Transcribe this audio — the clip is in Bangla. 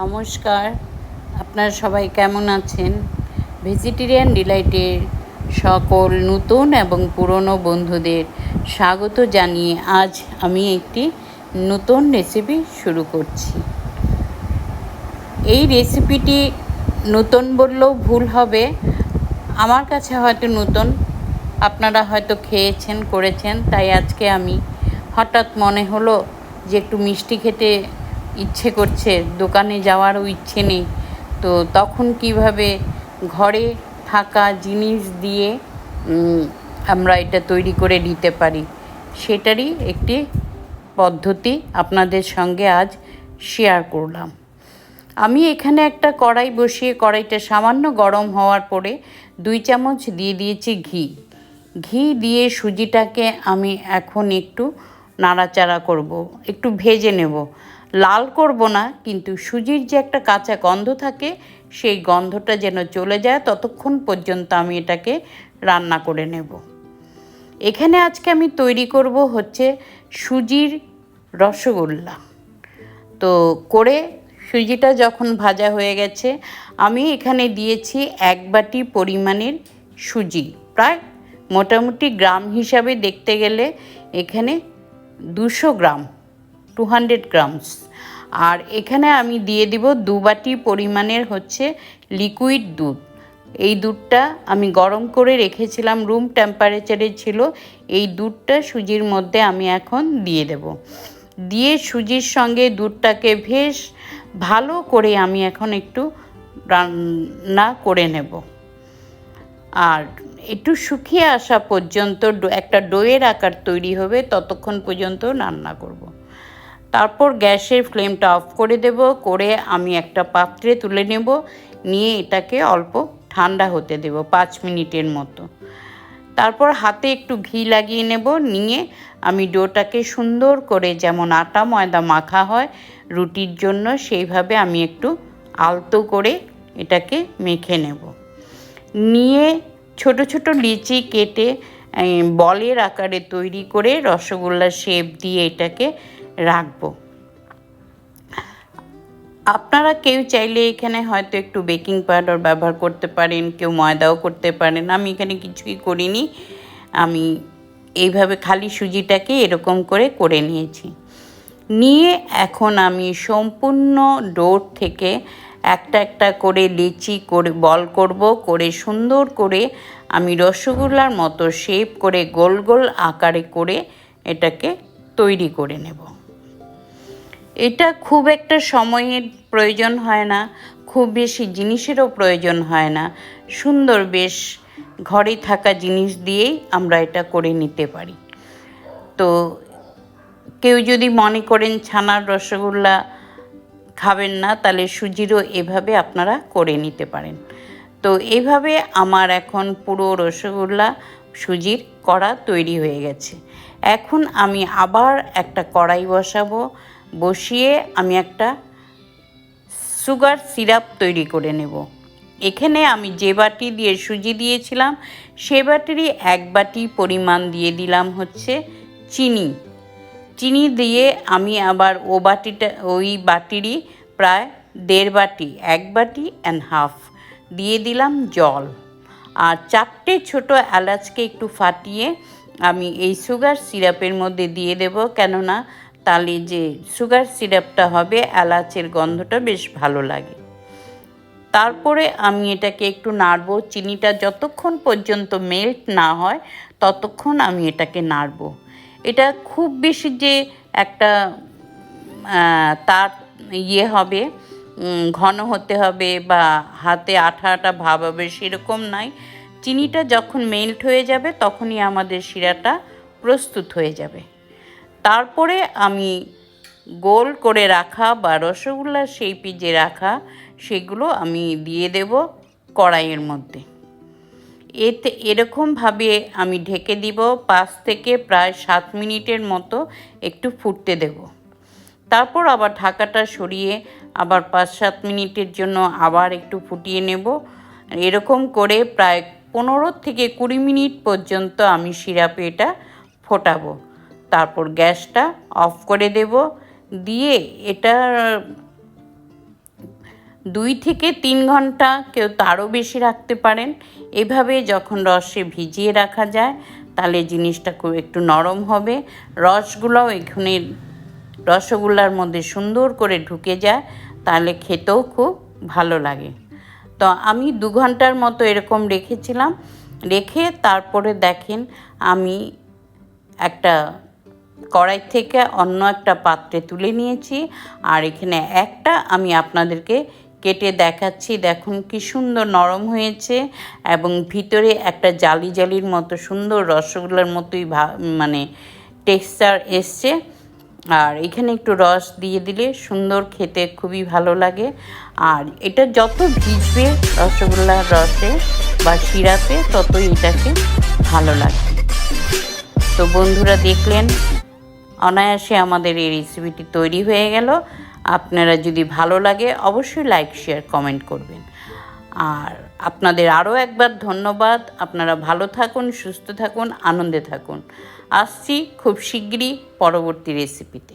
নমস্কার। আপনারা সবাই কেমন আছেন? ভেজিটেরিয়ান ডিলাইটের সকল নতুন এবং পুরনো বন্ধুদের স্বাগত জানিয়ে আজ আমি একটি নতুন রেসিপি শুরু করছি। এই রেসিপিটি নতুন বললেও ভুল হবে। আমার কাছে হয়তো নতুন, আপনারা হয়তো খেয়েছেন, করেছেন, তাই আজকে আমি হঠাৎ মনে হলো যে একটু মিষ্টি খেতে ইচ্ছে করছে, দোকানে যাওয়ারও ইচ্ছে নেই। তো তখন কীভাবে ঘরে থাকা জিনিস দিয়ে আমরা এটা তৈরি করে নিতে পারি, সেটারই একটি পদ্ধতি আপনাদের সঙ্গে আজ শেয়ার করলাম। আমি এখানে একটা কড়াই বসিয়ে, কড়াইটা সামান্য গরম হওয়ার পরে দুই চামচ দিয়ে দিয়েছি ঘি। ঘি দিয়ে সুজিটাকে আমি এখন একটু নাড়াচাড়া করব, একটু ভেজে নেব। লাল করব না, কিন্তু সুজির যে একটা কাঁচা গন্ধ থাকে, সেই গন্ধটা যেন চলে যায়, ততক্ষণ পর্যন্ত আমি এটাকে রান্না করে নেব। এখানে আজকে আমি তৈরি করব হচ্ছে সুজির রসগোল্লা। তো করে সুজিটা যখন ভাজা হয়ে গেছে, আমি এখানে দিয়েছি এক বাটি পরিমাণের সুজি। প্রায় মোটামুটি গ্রাম হিসাবে দেখতে গেলে এখানে দুশো গ্রাম। টু হান্ড্রেড গ্রামস আর এখানে আমি দিয়ে দিব দু বাটি পরিমাণের হচ্ছে লিকুইড দুধ। এই দুধটা আমি গরম করে রেখেছিলাম রুম টেম্পারেচারে ছিল। এই দুধটা সুজির মধ্যে আমি এখন দিয়ে দেব। দিয়ে সুজির সঙ্গে দুধটাকে বেশ ভালো করে আমি এখন একটু রান্না করে নেব। আর একটু শুকিয়ে আসা পর্যন্ত একটা ডোয়ের আকার তৈরি হবে, ততক্ষণ পর্যন্ত রান্না করব। তারপর গ্যাসের ফ্লেমটা অফ করে দেব, করে আমি একটা পাত্রে তুলে নেব, নিয়ে এটাকে অল্প ঠান্ডা হতে দেব পাঁচ মিনিটের মতো। তারপর হাতে একটু ঘি লাগিয়ে নেব, নিয়ে আমি ডোটাকে সুন্দর করে যেমন আটা ময়দা মাখা হয় রুটির জন্য, সেইভাবে আমি একটু আলতো করে এটাকে মেখে নেব। নিয়ে ছোট ছোট লিচি কেটে বলের আকারে তৈরি করে রসগোল্লার শেপ দিয়ে এটাকে রাখব। আপনারা কেউ চাইলে এখানে হয়তো একটু বেকিং পাউডার ব্যবহার করতে পারেন, কেউ ময়দাও করতে পারেন। আমি এখানে কিছুই করিনি। আমি এইভাবে খালি সুজিটাকে এরকম করে করে নিয়েছি। নিয়ে এখন আমি সম্পূর্ণ ডোর থেকে একটা একটা করে লিচি করে, বল করব, করে সুন্দর করে আমি রসগোল্লার মতো শেপ করে গোল গোল আকারে করে এটাকে তৈরি করে নেব। এটা খুব একটা সময়ের প্রয়োজন হয় না, খুব বেশি জিনিসেরও প্রয়োজন হয় না। সুন্দর বেশ ঘরে থাকা জিনিস দিয়েই আমরা এটা করে নিতে পারি। তো কেউ যদি মনে করেন ছানার রসগোল্লা খাবেন না, তাহলে সুজিরও এভাবে আপনারা করে নিতে পারেন। তো এভাবে আমার এখন পুরো রসগোল্লা, সুজির কড়া তৈরি হয়ে গেছে। এখন আমি আবার একটা কড়াই বসাবো। বসিয়ে আমি একটা সুগার সিরাপ তৈরি করে নেব। এখানে আমি যে বাটি দিয়ে সুজি দিয়েছিলাম, সে বাটিরই এক বাটি পরিমাণ দিয়ে দিলাম হচ্ছে চিনি। চিনি দিয়ে আমি আবার ও বাটিটা, ওই বাটিরই প্রায় দেড় বাটি, এক বাটি অ্যান্ড হাফ দিয়ে দিলাম জল। আর চারটে ছোট এলাচকে একটু ফাটিয়ে আমি এই সুগার সিরাপের মধ্যে দিয়ে দেব, কেননা তাহলে যে সুগার সিরাপটা হবে, এলাচের গন্ধটা বেশ ভালো লাগে। তারপরে আমি এটাকে একটু নাড়বো, চিনিটা যতক্ষণ পর্যন্ত মেল্ট না হয়, ততক্ষণ আমি এটাকে নাড়বো। এটা খুব বেশি যে একটা তার ইয়ে হবে ঘন হতে হবে বা হাতে আঠা আঠা ভাব হবে সেরকম নাই। চিনিটা যখন মেল্ট হয়ে যাবে, তখনই আমাদের শিরাটা প্রস্তুত হয়ে যাবে। তারপরে আমি গোল করে রাখা বা রসগোল্লার সেই পিজে রাখা, সেগুলো আমি দিয়ে দেব কড়াইয়ের মধ্যে। এতে এরকমভাবে আমি ঢেকে দিব, পাঁচ থেকে প্রায় সাত মিনিটের মতো একটু ফুটতে দেব। তারপর আবার ঢাকাটা সরিয়ে আবার পাঁচ সাত মিনিটের জন্য আবার একটু ফুটিয়ে নেব। এরকম করে প্রায় পনেরো থেকে কুড়ি মিনিট পর্যন্ত আমি সিরাপে এটা ফোটাবো। তারপর গ্যাসটা অফ করে দেব। দিয়ে এটা দুই থেকে তিন ঘণ্টা কেউ তারও বেশি রাখতে পারেন। এভাবে যখন রসে ভিজিয়ে রাখা যায়, তাহলে জিনিসটা খুব একটু নরম হবে। রসগুলোও এখানে রসগোল্লার মধ্যে সুন্দর করে ঢুকে যায়, তাহলে খেতেও খুব ভালো লাগে। তো আমি দু ঘণ্টার মতো এরকম রেখেছিলাম। রেখে তারপরে দেখেন আমি একটা কড়াই থেকে অন্য একটা পাত্রে তুলে নিয়েছি। আর এখানে একটা আমি আপনাদেরকে কেটে দেখাচ্ছি। দেখুন কি সুন্দর নরম হয়েছে এবং ভিতরে একটা জালি জালির মতো সুন্দর রসগোল্লার মতোই ভা- মানে টেক্সচার এসছে। আর এখানে একটু রস দিয়ে দিলে সুন্দর খেতে খুবই ভালো লাগে। আর এটা যত ভিজবে রসগোল্লার রসে বা শিরাতে ততই এটাকে ভালো লাগে। তো বন্ধুরা দেখলেন অনায়াসে আমাদের এই রেসিপিটি তৈরি হয়ে গেল। আপনারা যদি ভালো লাগে, অবশ্যই লাইক শেয়ার কমেন্ট করবেন। আর আপনাদের আরও একবার ধন্যবাদ। আপনারা ভালো থাকুন, সুস্থ থাকুন, আনন্দে থাকুন। আসছি খুব শিগগিরই পরবর্তী রেসিপিতে